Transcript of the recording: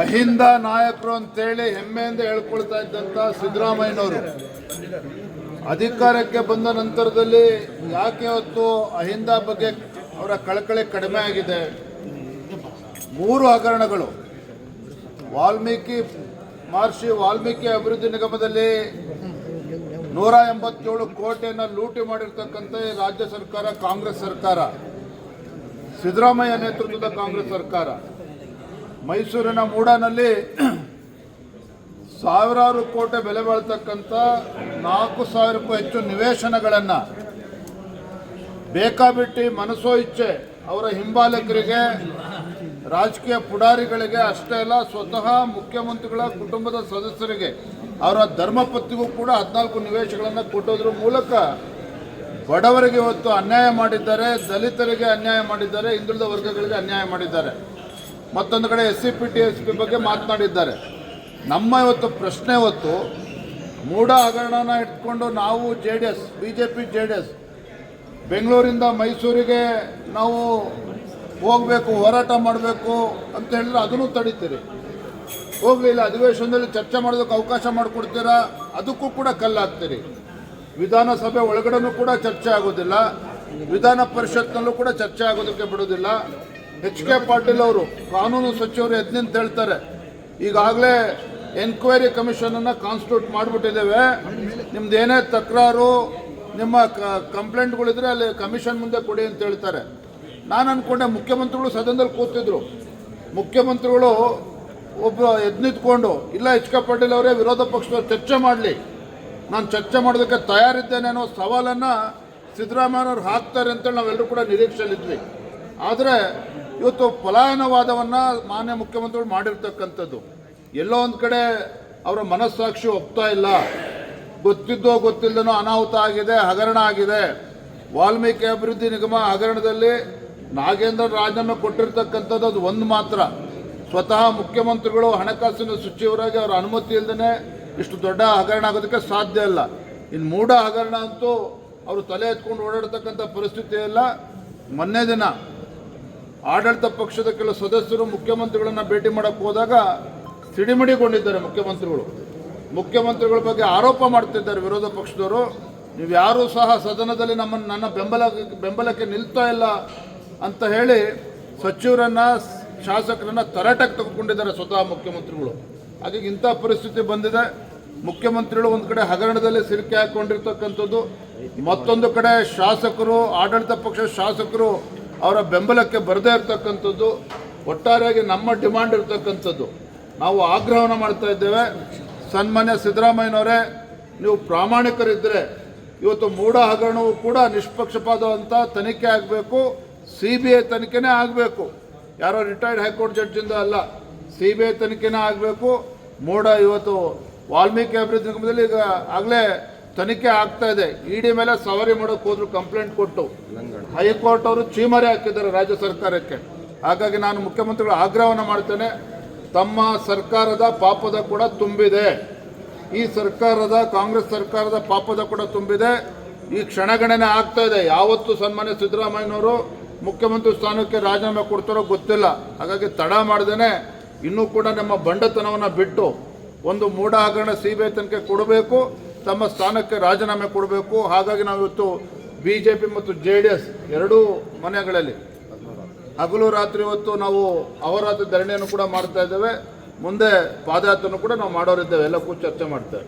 ಅಹಿಂದ ನಾಯಕರು ಅಂತೇಳಿ ಹೆಮ್ಮೆಯಿಂದ ಹೇಳ್ಕೊಳ್ತಾ ಇದ್ದಂಥ ಸಿದ್ದರಾಮಯ್ಯನವರು. ಅಧಿಕಾರಕ್ಕೆ ಬಂದ ನಂತರದಲ್ಲಿ ಯಾಕೆ ಹೊತ್ತು ಅಹಿಂದ ಬಗ್ಗೆ ಅವರ ಕಳಕಳಿ ಕಡಿಮೆ ಆಗಿದೆ? ಮೂರು ಹಗರಣಗಳು. ವಾಲ್ಮೀಕಿ ಮಹರ್ಷಿ ವಾಲ್ಮೀಕಿ ಅಭಿವೃದ್ಧಿ ನಿಗಮದಲ್ಲಿ ನೂರ ಎಂಬತ್ತೇಳು ಕೋಟಿಯನ್ನು ಲೂಟಿ ಮಾಡಿರ್ತಕ್ಕಂಥ ರಾಜ್ಯ ಸರ್ಕಾರ, ಕಾಂಗ್ರೆಸ್ ಸರ್ಕಾರ. ಸಿದ್ದರಾಮಯ್ಯ ನೇತೃತ್ವದ ಕಾಂಗ್ರೆಸ್ ಸರ್ಕಾರ. ಮೈಸೂರಿನ ಮೂಡನಲ್ಲಿ ಸಾವಿರಾರು ಕೋಟಿ ಬೆಲೆ ಬಾಳ್ತಕ್ಕಂಥ ನಾಲ್ಕು ಸಾವಿರಕ್ಕೂ ಹೆಚ್ಚು ನಿವೇಶನಗಳನ್ನು ಬೇಕಾಬಿಟ್ಟಿ ಮನಸೋ ಇಚ್ಛೆ ಅವರ ಹಿಂಬಾಲಕರಿಗೆ, ರಾಜಕೀಯ ಪುಡಾರಿಗಳಿಗೆ ಅಷ್ಟೇ ಅಲ್ಲ, ಸ್ವತಃ ಮುಖ್ಯಮಂತ್ರಿಗಳ ಕುಟುಂಬದ ಸದಸ್ಯರಿಗೆ ಅವರ ಧರ್ಮಪತ್ನಿಗೂ ಕೂಡ ಹದಿನಾಲ್ಕು ನಿವೇಶಗಳನ್ನು ಕೊಟ್ಟೋದ್ರ ಮೂಲಕ ಬಡವರಿಗೆ ಇವತ್ತು ಅನ್ಯಾಯ ಮಾಡಿದ್ದಾರೆ, ದಲಿತರಿಗೆ ಅನ್ಯಾಯ ಮಾಡಿದ್ದಾರೆ, ಹಿಂದುಳಿದ ವರ್ಗಗಳಿಗೆ ಅನ್ಯಾಯ ಮಾಡಿದ್ದಾರೆ. ಮತ್ತೊಂದು ಕಡೆ S C P T S P ಬಗ್ಗೆ ಮಾತನಾಡಿದ್ದಾರೆ. ನಮ್ಮ ಇವತ್ತು ಪ್ರಶ್ನೆ ಇವತ್ತು ಮೂಢ ಹಗರಣನ ಇಟ್ಕೊಂಡು ನಾವು J D S, B J P, J D S ಬೆಂಗಳೂರಿಂದ ಮೈಸೂರಿಗೆ ನಾವು ಹೋಗಬೇಕು, ಹೋರಾಟ ಮಾಡಬೇಕು ಅಂತ ಹೇಳಿದ್ರೆ ಅದನ್ನು ತಡೀತೀರಿ. ಹೋಗಲಿಲ್ಲ, ಅಧಿವೇಶನದಲ್ಲಿ ಚರ್ಚೆ ಮಾಡೋದಕ್ಕೆ ಅವಕಾಶ ಮಾಡಿಕೊಡ್ತೀರಾ? ಅದಕ್ಕೂ ಕೂಡ ಕಲ್ಲಾಗ್ತೀರಿ. ವಿಧಾನಸಭೆ ಒಳಗಡೆನೂ ಕೂಡ ಚರ್ಚೆ ಆಗೋದಿಲ್ಲ. ವಿಧಾನ ಪರಿಷತ್ನಲ್ಲೂ ಕೂಡ ಚರ್ಚೆ ಆಗೋದಕ್ಕೆ ಬಿಡೋದಿಲ್ಲ ಎಚ್ ಕೆ ಪಾಟೀಲ್ ಅವರು ಕಾನೂನು ಸಚಿವರು ಎದ್ದು ನಿಂತು ಹೇಳ್ತಾರೆ. ಈಗಾಗಲೇ ಎನ್ಕ್ವೈರಿ ಕಮಿಷನನ್ನು ಕಾನ್ಸ್ಟಿಟ್ಯೂಟ್ ಮಾಡಿಬಿಟ್ಟಿದ್ದೇವೆ. ನಿಮ್ದು ಏನೇ ತಕರಾರು, ನಿಮ್ಮ ಕಂಪ್ಲೇಂಟ್ಗಳಿದ್ರೆ ಅಲ್ಲಿ ಕಮಿಷನ್ ಮುಂದೆ ಕೊಡಿ ಅಂತ ಹೇಳ್ತಾರೆ. ನಾನು ಅಂದ್ಕೊಂಡೆ ಮುಖ್ಯಮಂತ್ರಿಗಳು ಸದನದಲ್ಲಿ ಕೂತಿದ್ರು. ಮುಖ್ಯಮಂತ್ರಿಗಳು ಒಬ್ಬ ಎದ್ದು ಇಲ್ಲ ಎಚ್ ಕೆ ಪಾಟೀಲ್ ಅವರೇ ವಿರೋಧ ಪಕ್ಷದವ್ರು, ಚರ್ಚೆ ಮಾಡಲಿ. ನಾನು ಚರ್ಚೆ ಮಾಡೋದಕ್ಕೆ ತಯಾರಿದ್ದೇನೆ ಅನ್ನೋ ಸವಾಲನ್ನು ಸಿದ್ದರಾಮಯ್ಯವ್ರು ಹಾಕ್ತಾರೆ ಅಂತೇಳಿ ನಾವೆಲ್ಲರೂ ಕೂಡ ನಿರೀಕ್ಷೆಯಲ್ಲಿದ್ವಿ. ಆದರೆ ಇವತ್ತು ಪಲಾಯನವಾದವನ್ನು ಮಾನ್ಯ ಮುಖ್ಯಮಂತ್ರಿಗಳು ಮಾಡಿರ್ತಕ್ಕಂಥದ್ದು. ಎಲ್ಲೋ ಒಂದು ಕಡೆ ಅವರ ಮನಸ್ಸಾಕ್ಷಿ ಒಪ್ತಾ ಇಲ್ಲ. ಗೊತ್ತಿದ್ದೋ ಗೊತ್ತಿಲ್ಲದನೋ ಅನಾಹುತ ಆಗಿದೆ, ಹಗರಣ ಆಗಿದೆ. ವಾಲ್ಮೀಕಿ ಅಭಿವೃದ್ಧಿ ನಿಗಮ ಹಗರಣದಲ್ಲಿ ನಾಗೇಂದ್ರ ರಾಜೀನಾಮೆ ಕೊಟ್ಟಿರ್ತಕ್ಕಂಥದ್ದು ಅದು ಒಂದು ಮಾತ್ರ. ಸ್ವತಃ ಮುಖ್ಯಮಂತ್ರಿಗಳು ಹಣಕಾಸಿನ ಸಚಿವರಾಗಿ ಅವರ ಅನುಮತಿ ಇಲ್ಲದೇ ಇಷ್ಟು ದೊಡ್ಡ ಹಗರಣ ಆಗೋದಕ್ಕೆ ಸಾಧ್ಯ ಇಲ್ಲ. ಇನ್ನು ಮೂಢ ಹಗರಣ ಅಂತೂ ಅವರು ತಲೆ ಎತ್ಕೊಂಡು ಓಡಾಡ್ತಕ್ಕಂಥ ಪರಿಸ್ಥಿತಿ ಇಲ್ಲ. ಮೊನ್ನೆ ದಿನ ಆಡಳಿತ ಪಕ್ಷದ ಕೆಲವು ಸದಸ್ಯರು ಮುಖ್ಯಮಂತ್ರಿಗಳನ್ನು ಭೇಟಿ ಮಾಡಕ್ಕೆ ಹೋದಾಗ ಸಿಡಿಮಿಡಿಗೊಂಡಿದ್ದಾರೆ ಮುಖ್ಯಮಂತ್ರಿಗಳು. ಮುಖ್ಯಮಂತ್ರಿಗಳ ಬಗ್ಗೆ ಆರೋಪ ಮಾಡ್ತಿದ್ದಾರೆ ವಿರೋಧ ಪಕ್ಷದವರು. ನೀವು ಯಾರೂ ಸಹ ಸದನದಲ್ಲಿ ನಮ್ಮನ್ನು ನನ್ನ ಬೆಂಬಲ, ಬೆಂಬಲಕ್ಕೆ ನಿಲ್ತಾ ಇಲ್ಲ ಅಂತ ಹೇಳಿ ಸಚಿವರನ್ನು, ಶಾಸಕರನ್ನು ತರಾಟಕ್ಕೆ ತೆಗೆದುಕೊಂಡಿದ್ದಾರೆ ಸ್ವತಃ ಮುಖ್ಯಮಂತ್ರಿಗಳು. ಹಾಗಾಗಿ ಇಂಥ ಪರಿಸ್ಥಿತಿ ಬಂದಿದೆ. ಮುಖ್ಯಮಂತ್ರಿಗಳು ಒಂದು ಕಡೆ ಹಗರಣದಲ್ಲಿ ಸಿಲುಕಿ ಹಾಕೊಂಡಿರ್ತಕ್ಕಂಥದ್ದು, ಮತ್ತೊಂದು ಕಡೆ ಶಾಸಕರು, ಆಡಳಿತ ಪಕ್ಷದ ಶಾಸಕರು ಅವರ ಬೆಂಬಲಕ್ಕೆ ಬರದೇ ಇರತಕ್ಕಂಥದ್ದು, ಒಟ್ಟಾರೆಯಾಗಿ ನಮ್ಮ ಡಿಮಾಂಡ್ ಇರತಕ್ಕಂಥದ್ದು. ನಾವು ಆಗ್ರಹವನ್ನು ಮಾಡ್ತಾ ಇದ್ದೇವೆ. ಸನ್ಮಾನ್ಯ ಸಿದ್ದರಾಮಯ್ಯನವರೇ, ನೀವು ಪ್ರಾಮಾಣಿಕರಿದ್ದರೆ ಇವತ್ತು ಮೂಢ ಹಗರಣವು ಕೂಡ ನಿಷ್ಪಕ್ಷಪಾತವಂತ ತನಿಖೆ ಆಗಬೇಕು. ಸಿ ಬಿ ಐ ತನಿಖೆನೇ ಆಗಬೇಕು. ಯಾರೋ ರಿಟೈರ್ಡ್ ಹೈಕೋರ್ಟ್ ಜಡ್ಜಿಂದ ಅಲ್ಲ ಸಿ ಬಿ ಐ ತನಿಖೆನೇ ಆಗಬೇಕು. ಮೂಢ ಇವತ್ತು ವಾಲ್ಮೀಕಿ ಅಭಿವೃದ್ಧಿ ನಿಗಮದಲ್ಲಿ ಈಗ ಆಗಲೇ ತನಿಖೆ ಆಗ್ತಾ ಇದೆ. ಇಡಿ ಮೇಲೆ ಸವಾರಿ ಮಾಡೋಕೆ ಹೋದ್ರು ಕಂಪ್ಲೇಂಟ್ ಕೊಟ್ಟು ಹೈಕೋರ್ಟ್ ಅವರು ಚೀಮರೆ ಹಾಕಿದ್ದಾರೆ ರಾಜ್ಯ ಸರ್ಕಾರಕ್ಕೆ. ಹಾಗಾಗಿ ನಾನು ಮುಖ್ಯಮಂತ್ರಿಗಳು ಆಗ್ರಹವನ್ನು ಮಾಡ್ತೇನೆ. ತಮ್ಮ ಸರ್ಕಾರದ ಪಾಪದ ಕೂಡ ತುಂಬಿದೆ. ಈ ಸರ್ಕಾರದ ಕಾಂಗ್ರೆಸ್ ಸರ್ಕಾರದ ಪಾಪದ ಕೂಡ ತುಂಬಿದೆ. ಈ ಕ್ಷಣಗಣನೆ ಆಗ್ತಾ ಇದೆ. ಯಾವತ್ತು ಸನ್ಮಾನ್ಯ ಸಿದ್ದರಾಮಯ್ಯನವರು ಮುಖ್ಯಮಂತ್ರಿ ಸ್ಥಾನಕ್ಕೆ ರಾಜೀನಾಮೆ ಕೊಡ್ತಾರೋ ಗೊತ್ತಿಲ್ಲ. ಹಾಗಾಗಿ ತಡ ಮಾಡ್ದೇನೆ. ಇನ್ನೂ ಕೂಡ ನಮ್ಮ ಬಂಡತನವನ್ನು ಬಿಟ್ಟು ಒಂದು ಮೂಢ ಹಗರಣ ಸಿ ಬಿ ಕೊಡಬೇಕು, ತಮ್ಮ ಸ್ಥಾನಕ್ಕೆ ರಾಜೀನಾಮೆ ಕೊಡಬೇಕು. ಹಾಗಾಗಿ ನಾವು ಇವತ್ತು ಬಿ ಜೆ ಪಿ ಮತ್ತು ಜೆ ಡಿ ಎಸ್ ಎರಡೂ ಮನೆಗಳಲ್ಲಿ ಹಗಲು ರಾತ್ರಿ ಹೊತ್ತು ನಾವು ಅವರಾತ್ರಿ ಧರಣಿಯನ್ನು ಕೂಡ ಮಾಡ್ತಾ ಇದ್ದೇವೆ. ಮುಂದೆ ಪಾದಯಾತ್ರೆಯನ್ನು ಕೂಡ ನಾವು ಮಾಡೋರಿದ್ದೇವೆ. ಎಲ್ಲಕ್ಕೂ ಚರ್ಚೆ ಮಾಡ್ತೇವೆ.